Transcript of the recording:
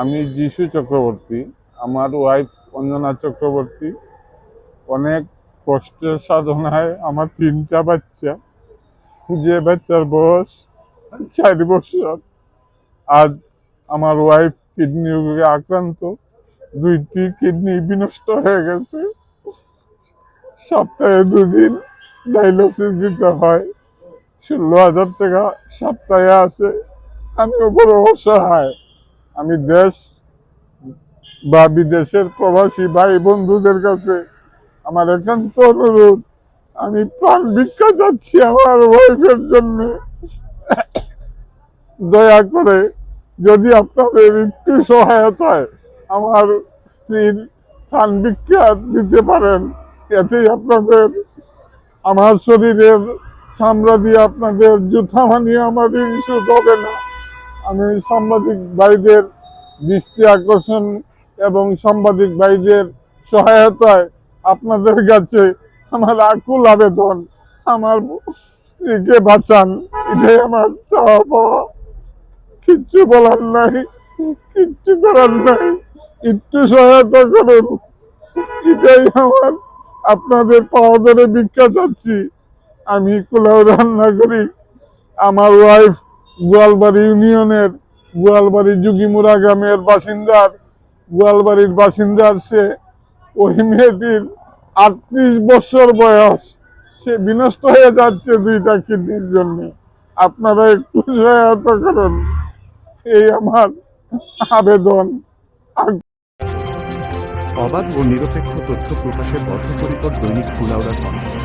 আমি যিশু চক্রবর্তী, আমার ওয়াইফ অঞ্জনা চক্রবর্তী। অনেক কষ্টের সাধনায় আমার তিনটা বাচ্চা। যে বাচ্চার বয়স চার বছর। আজ আমার ওয়াইফ কিডনি রোগে আক্রান্ত। দুইটি কিডনি বিনষ্ট হয়ে গেছে। সপ্তাহে দুদিন ডায়ালিসিস দিতে হয়। ষোলো হাজার টাকা সপ্তাহে আছে। আমি বড় অসহায়। আমি দেশ বা বিদেশের প্রবাসী ভাই বন্ধুদের কাছে আমার একান্ত অনুরোধ, আমি প্রাণ ভিক্ষা যাচ্ছি আমার ওয়াইফের জন্য। দয়া করে যদি আপনাদের একটু সহায়তায় আমার স্ত্রীর প্রাণ ভিক্ষা দিতে পারেন, এতেই আপনাদের, আমার শরীরের চামড়া দিয়ে আপনাদের জুতা মানিয়ে আমার ইস্যুট হবে না। আমি সাংবাদিক ভাইদের দৃষ্টি আকর্ষণ এবং সাংবাদিক ভাইদের সহায়তায় আপনাদের কাছে আমার আকুল আবেদন, আমার স্ত্রীকে বাঁচান, এটাই আমার কিচ্ছু বলার নাই, কিচ্ছু করার নাই, একটু সহায়তা করুন। এটাই আমার, আপনাদের পাওয়া ধরে ভিক্ষা চাচ্ছি। আমি কুলাও রান্না করি আমার ওয়াইফ গোয়ালবাড়ি ইউনিয়নের গোয়ালবাড়ি যুগিমুরা গ্রামের বাসিন্দার গোয়ালবাড়ির বাসিন্দার সে ওই মেয়েটির আটত্রিশ বছর বয়স। সে বিনষ্ট হয়ে যাচ্ছে দুইটা কিডনির জন্য। আপনারা একটু সহায়তা করুন। এই আমার আবেদন। অবাধ ও নিরপেক্ষ তথ্য প্রকাশের বদ্ধপরিকর দৈনিক কুলাউড়া কণ্ঠ।